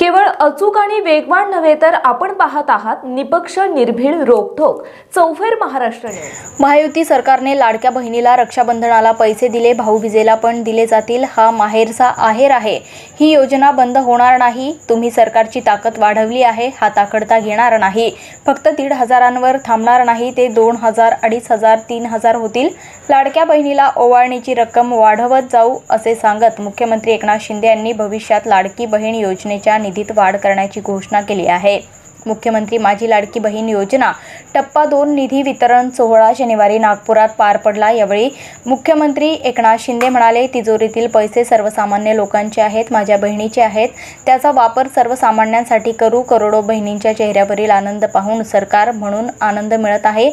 केवळ अचूक आणि वेगवान नव्हे तर आपण पाहत आहात निपक्ष निर्भीड रोखोक चौफेर महाराष्ट्र महायुती सरकारने लाडक्या बहिणीला रक्षाबंधनाला पैसे दिले भाऊबीजेला पण दिले जातील. हा माहेरचा आहेर आहे. ही योजना बंद होणार नाही. तुम्ही सरकारची ताकद वाढवली आहे. हा ताकडता घेणार नाही. फक्त दीड हजारांवर थांबणार नाही. ते दोन हजार अडीच हजार तीन हजार होतील. लाडक्या बहिणीला ओवाळणीची रक्कम वाढवत जाऊ असे सांगत मुख्यमंत्री एकनाथ शिंदे यांनी भविष्यात लाडकी बहीण योजनेच्या निधीत वाढ करण्याची घोषणा केली आहे. मुख्यमंत्री माझी लाडकी बहीण योजना टप्पा दोन निधी वितरण सोहळा शनिवारी नागपुरात पार पडला. यावेळी मुख्यमंत्री एकनाथ शिंदे म्हणाले तिजोरीतील पैसे सर्वसामान्य लोकांचे आहेत माझ्या बहिणीचे आहेत. त्याचा वापर सर्वसामान्यांसाठी करू करोडो बहिणींच्या चेहऱ्यावरील आनंद पाहून सरकार म्हणून आनंद मिळत आहे.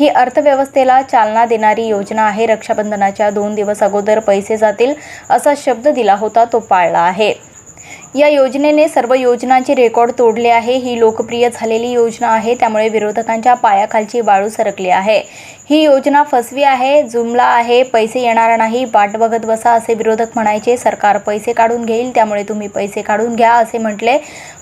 ही अर्थव्यवस्थेला चालना देणारी योजना आहे. रक्षाबंधनाच्या दोन दिवस अगोदर पैसे जातील असा शब्द दिला होता तो पाळला आहे. या योजनेने सर्व योजनांचे रेकॉर्ड तोडले आहे. ही लोकप्रिय झालेली योजना आहे. त्यामुळे विरोधकांच्या पायाखालची वाळू सरकली आहे. ही योजना फसवी आहे जुमला आहे पैसे येणार नाही वाट बघत बसा असे विरोधक म्हणायचे. सरकार पैसे काढून घेईल त्यामुळे तुम्ही पैसे काढून घ्या असे म्हटले.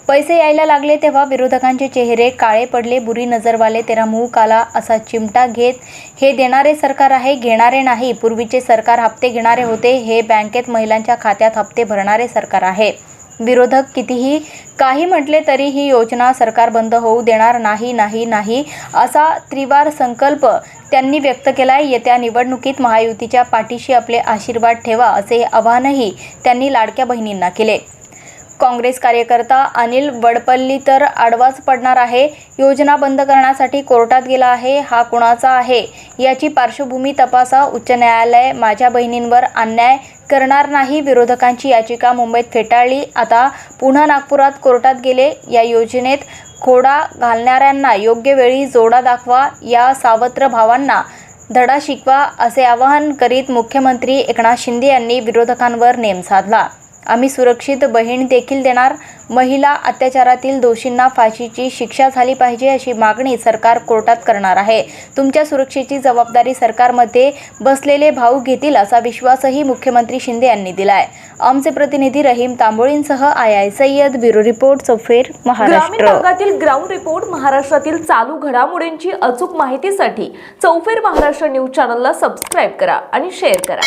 पैसे यायला लागले तेव्हा विरोधकांचे चेहरे काळे पडले. बुरी नजरवाले तेरा मुंह काला असा चिमटा घेत हे देणारे सरकार आहे घेणारे नाही. पूर्वीचे सरकार हप्ते घेणारे होते. हे बँकेत महिलांच्या खात्यात हप्ते भरणारे सरकार आहे. विरोधक कितीही काही म्हटले तरी ही योजना सरकार बंद होऊ देणार नाही नाही नाही असा त्रिवार संकल्प त्यांनी व्यक्त केला येत्या निवडणुकीत महायुतीच्या पाठीशी आपले आशीर्वाद ठेवा असे आवाहनही त्यांनी लाडक्या बहिणींना केले. काँग्रेस कार्यकर्ता अनिल वडपल्ली तर आडवाच पडणार आहे. योजना बंद करण्यासाठी कोर्टात गेला आहे. हा कुणाचा आहे? याची पार्श्वभूमी तपासा. उच्च न्यायालय माझ्या बहिणींवर अन्याय करणार नाही. विरोधकांची याचिका मुंबईत फेटाळली. आता पुन्हा नागपुरात कोर्टात गेले. या योजनेत खोडा घालणाऱ्यांना योग्य वेळी जोडा दाखवा. या सावत्र भावांना धडा शिकवा असे आवाहन करीत मुख्यमंत्री एकनाथ शिंदे यांनी विरोधकांवर नेम साधला. आम्ही सुरक्षित बहीण देखील देणार. महिला अत्याचारातील दोषींना फाशीची शिक्षा झाली पाहिजे अशी मागणी सरकार कोर्टात करणार आहे. तुमच्या सुरक्षेची जबाबदारी सरकारमध्ये बसलेले भाऊ घेतील असा विश्वासही मुख्यमंत्री शिंदे यांनी दिलाय. आमचे प्रतिनिधी Rahim तांबोळींसह I I Sayyad bureau report चौफेर महाराष्ट्र. भागातील ग्राउंड रिपोर्ट महाराष्ट्रातील चालू घडामोडींची अचूक माहितीसाठी चौफेर महाराष्ट्र न्यूज चॅनलला सबस्क्राईब करा आणि शेअर करा.